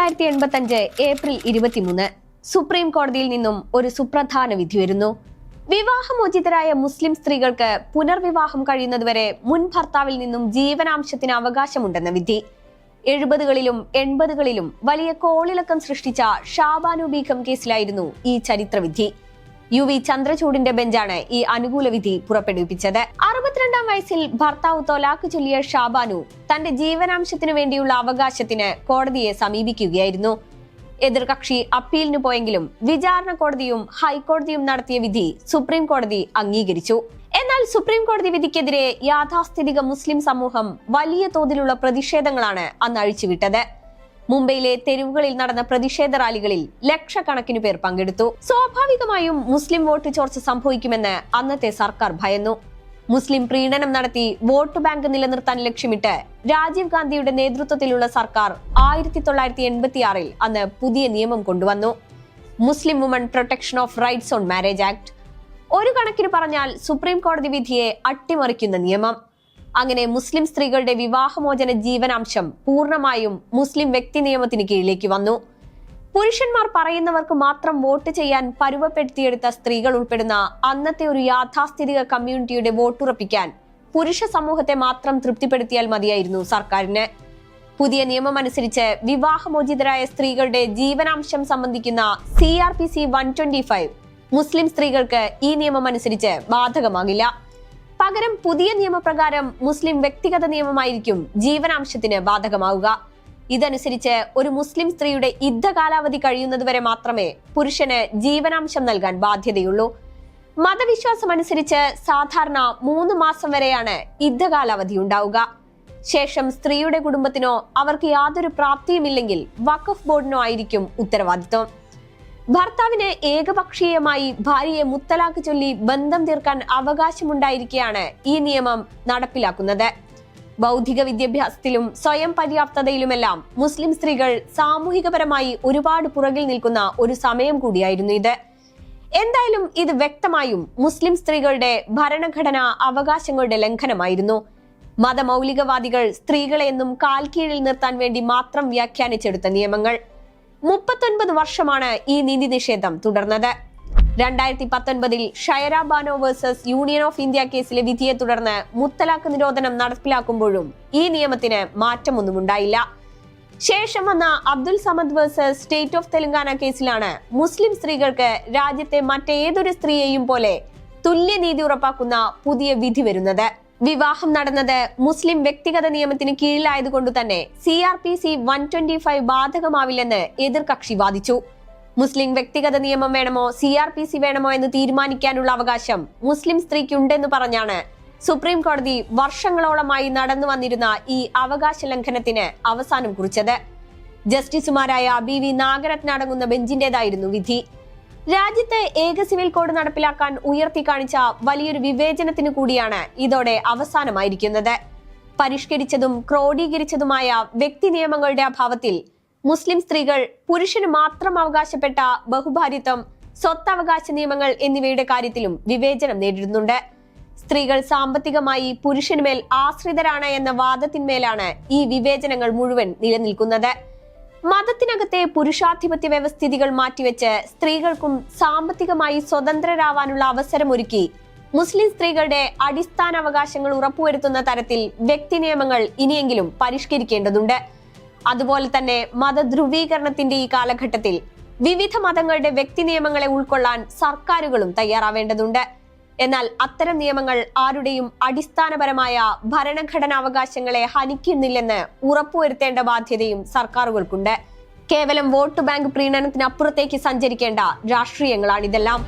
തൊള്ളായിരത്തി എൺപത്തി അഞ്ച് ഏപ്രിൽ ഇരുപത്തിമൂന്ന് സുപ്രീം കോടതിയിൽ നിന്നും ഒരു സുപ്രധാന വിധി വരുന്നു. വിവാഹമോചിതരായ മുസ്ലിം സ്ത്രീകൾക്ക് പുനർവിവാഹം കഴിയുന്നതുവരെ മുൻ ഭർത്താവിൽ നിന്നും ജീവനാംശത്തിന് അവകാശമുണ്ടെന്ന വിധി. എഴുപതുകളിലും എൺപതുകളിലും വലിയ കോളിളക്കം സൃഷ്ടിച്ച ഷാബാനു ബീഗം കേസിലായിരുന്നു ഈ ചരിത്രവിധി. യു വി ചന്ദ്രചൂഡിന്റെ ബെഞ്ചാണ് ഈ അനുകൂല വിധി പുറപ്പെടുവിപ്പിച്ചത്. അറുപത്തിരണ്ടാം വയസ്സിൽ ഭർത്താവ് തൊലാക്ക് ചൊല്ലിയ ഷാബാനു തന്റെ ജീവനാംശത്തിനു വേണ്ടിയുള്ള അവകാശത്തിന് കോടതിയെ സമീപിക്കുകയായിരുന്നു. എതിർകക്ഷി അപ്പീലിന് പോയെങ്കിലും വിചാരണ കോടതിയും ഹൈക്കോടതിയും നടത്തിയ വിധി സുപ്രീം കോടതി അംഗീകരിച്ചു. എന്നാൽ സുപ്രീം കോടതി വിധിക്കെതിരെ യാഥാസ്ഥിതിക മുസ്ലിം സമൂഹം വലിയ തോതിലുള്ള പ്രതിഷേധങ്ങളാണ് അന്ന് അഴിച്ചുവിട്ടത്. മുംബൈയിലെ തെരുവുകളിൽ നടന്ന പ്രതിഷേധ റാലികളിൽ ലക്ഷക്കണക്കിന് പേർ പങ്കെടുത്തു. സ്വാഭാവികമായും മുസ്ലിം വോട്ട് ചോർച്ച സംഭവിക്കുമെന്ന് അന്നത്തെ സർക്കാർ ഭയന്നു. മുസ്ലിം പ്രീണനം നടത്തി വോട്ട് ബാങ്ക് നിലനിർത്താൻ ലക്ഷ്യമിട്ട് രാജീവ് ഗാന്ധിയുടെ നേതൃത്വത്തിലുള്ള സർക്കാർ ആയിരത്തി തൊള്ളായിരത്തി എൺപത്തിയാറിൽ അന്ന് പുതിയ നിയമം കൊണ്ടുവന്നു. Muslim woman protection of rights on marriage act. ഒരു കണക്കിന് പറഞ്ഞാൽ സുപ്രീം കോടതി വിധിയെ അട്ടിമറിക്കുന്ന നിയമം. അങ്ങനെ മുസ്ലിം സ്ത്രീകളുടെ വിവാഹമോചന ജീവനാംശം പൂർണമായും മുസ്ലിം വ്യക്തി നിയമത്തിന് കീഴിലേക്ക് വന്നു. പുരുഷന്മാർ പറയുന്നവർക്ക് മാത്രം വോട്ട് ചെയ്യാൻ പരുവപ്പെടുത്തിയെടുത്ത സ്ത്രീകൾ ഉൾപ്പെടുന്ന അന്നത്തെ ഒരു യാഥാസ്ഥിതിക കമ്മ്യൂണിറ്റിയുടെ വോട്ടുറപ്പിക്കാൻ പുരുഷ സമൂഹത്തെ മാത്രം തൃപ്തിപ്പെടുത്തിയാൽ മതിയായിരുന്നു സർക്കാരിന്. പുതിയ നിയമം അനുസരിച്ച് വിവാഹമോചിതരായ സ്ത്രീകളുടെ ജീവനാംശം സംബന്ധിക്കുന്ന C R P C one twenty five മുസ്ലിം സ്ത്രീകൾക്ക് ഈ നിയമം അനുസരിച്ച് ബാധകമാകില്ല. പകരം പുതിയ നിയമപ്രകാരം മുസ്ലിം വ്യക്തിഗത നിയമമായിരിക്കും ജീവനാംശത്തിന് ബാധകമാവുക. ഇതനുസരിച്ച് ഒരു മുസ്ലിം സ്ത്രീയുടെ യുദ്ധ കാലാവധി കഴിയുന്നതുവരെ മാത്രമേ പുരുഷന് ജീവനാംശം നൽകാൻ ബാധ്യതയുള്ളൂ. മതവിശ്വാസം അനുസരിച്ച് സാധാരണ മൂന്ന് മാസം വരെയാണ് യുദ്ധ കാലാവധി ഉണ്ടാവുക. ശേഷം സ്ത്രീയുടെ കുടുംബത്തിനോ അവർക്ക് യാതൊരു പ്രാപ്തിയുമില്ലെങ്കിൽ വഖഫ് ബോർഡിനോ ആയിരിക്കും ഉത്തരവാദിത്വം. ഭർത്താവിന് ഏകപക്ഷീയമായി ഭാര്യയെ മുത്തലാക്ക് ചൊല്ലി ബന്ധം തീർക്കാൻ അവകാശമുണ്ടായിരിക്കെയാണ് ഈ നിയമം നടപ്പിലാക്കുന്നത്. ബൗദ്ധിക വിദ്യാഭ്യാസത്തിലും സ്വയം പര്യാപ്തതയിലുമെല്ലാം മുസ്ലിം സ്ത്രീകൾ സാമൂഹികപരമായി ഒരുപാട് പുറകിൽ നിൽക്കുന്ന ഒരു സമയം കൂടിയായിരുന്നു ഇത്. എന്തായാലും ഇത് വ്യക്തമായും മുസ്ലിം സ്ത്രീകളുടെ ഭരണഘടനാ അവകാശങ്ങളുടെ ലംഘനമായിരുന്നു. മതമൗലികവാദികൾ സ്ത്രീകളെ എന്നും കാൽക്കീഴിൽ നിർത്താൻ വേണ്ടി മാത്രം വ്യാഖ്യാനിച്ചെടുത്ത നിയമങ്ങൾ. മുപ്പത്തൊൻപത് വർഷമാണ് ഈ നീതി നിഷേധം തുടർന്നത്. രണ്ടായിരത്തി പത്തൊൻപതിൽ Shayara Bano versus union of India കേസിലെ വിധിയെ തുടർന്ന് മുത്തലാഖ് നിരോധനം നടപ്പിലാക്കുമ്പോഴും ഈ നിയമത്തിന് മാറ്റമൊന്നും ഉണ്ടായില്ല. ശേഷം വന്ന Abdul Samad versus state of Telangana കേസിലാണ് മുസ്ലിം സ്ത്രീകൾക്ക് രാജ്യത്തെ മറ്റേതൊരു സ്ത്രീയെയും പോലെ തുല്യനീതി ഉറപ്പാക്കുന്ന പുതിയ വിധി വരുന്നത്. വിവാഹം നടന്നത് മുസ്ലിം വ്യക്തിഗത നിയമത്തിന് കീഴിലായതുകൊണ്ട് തന്നെ C R P C one twenty five ബാധകമാവില്ലെന്ന് എതിർകക്ഷി വാദിച്ചു. മുസ്ലിം വ്യക്തിഗത നിയമം വേണമോ സി ആർ പി സി വേണമോ എന്ന് തീരുമാനിക്കാനുള്ള അവകാശം മുസ്ലിം സ്ത്രീക്കുണ്ടെന്ന് പറഞ്ഞാണ് സുപ്രീം കോടതി വർഷങ്ങളോളമായി നടന്നു വന്നിരുന്ന ഈ അവകാശ ലംഘനത്തിന് അവസാനം കുറിച്ചത്. ജസ്റ്റിസുമാരായ ബി വി നാഗരത്ന അടങ്ങുന്ന ബെഞ്ചിന്റേതായിരുന്നു വിധി. രാജ്യത്ത് ഏക സിവിൽ കോഡ് നടപ്പിലാക്കാൻ ഉയർത്തി കാണിച്ച വലിയൊരു വിവേചനത്തിന് കൂടിയാണ് ഇതോടെ അവസാനമായിരിക്കുന്നത്. പരിഷ്കരിച്ചതും ക്രോഡീകരിച്ചതുമായ വ്യക്തി നിയമങ്ങളുടെ അഭാവത്തിൽ മുസ്ലിം സ്ത്രീകൾ പുരുഷന് മാത്രം അവകാശപ്പെട്ട ബഹുഭാര്യത്വം സ്വത്തവകാശ നിയമങ്ങൾ എന്നിവയുടെ കാര്യത്തിലും വിവേചനം നേരിടുന്നുണ്ട്. സ്ത്രീകൾ സാമ്പത്തികമായി പുരുഷനുമേൽ ആശ്രിതരാണ് എന്ന വാദത്തിന്മേലാണ് ഈ വിവേചനങ്ങൾ മുഴുവൻ നിലനിൽക്കുന്നത്. മതത്തിനകത്തെ പുരുഷാധിപത്യ വ്യവസ്ഥിതികൾ മാറ്റിവെച്ച് സ്ത്രീകൾക്കും സാമ്പത്തികമായി സ്വതന്ത്രരാവാനുള്ള അവസരമൊരുക്കി. മുസ്ലിം സ്ത്രീകളുടെ അടിസ്ഥാന അവകാശങ്ങൾ ഉറപ്പുവരുത്തുന്ന തരത്തിൽ വ്യക്തി നിയമങ്ങൾ ഇനിയെങ്കിലും പരിഷ്കരിക്കേണ്ടതുണ്ട്. അതുപോലെ തന്നെ മതധ്രുവീകരണത്തിന്റെ ഈ കാലഘട്ടത്തിൽ വിവിധ മതങ്ങളുടെ വ്യക്തി നിയമങ്ങളെ ഉൾക്കൊള്ളാൻ സർക്കാരുകളും തയ്യാറാവേണ്ടതുണ്ട്. എന്നാൽ അത്തരം നിയമങ്ങൾ ആരുടെയും അടിസ്ഥാനപരമായ ഭരണഘടനാവകാശങ്ങളെ ഹനിക്കുന്നില്ലെന്ന് ഉറപ്പുവരുത്തേണ്ട ബാധ്യതയും സർക്കാരുകൾക്കുണ്ട്. കേവലം വോട്ട് ബാങ്ക് പ്രീണനത്തിനപ്പുറത്തേക്ക് സഞ്ചരിക്കേണ്ട രാഷ്ട്രീയങ്ങളാണിതെല്ലാം.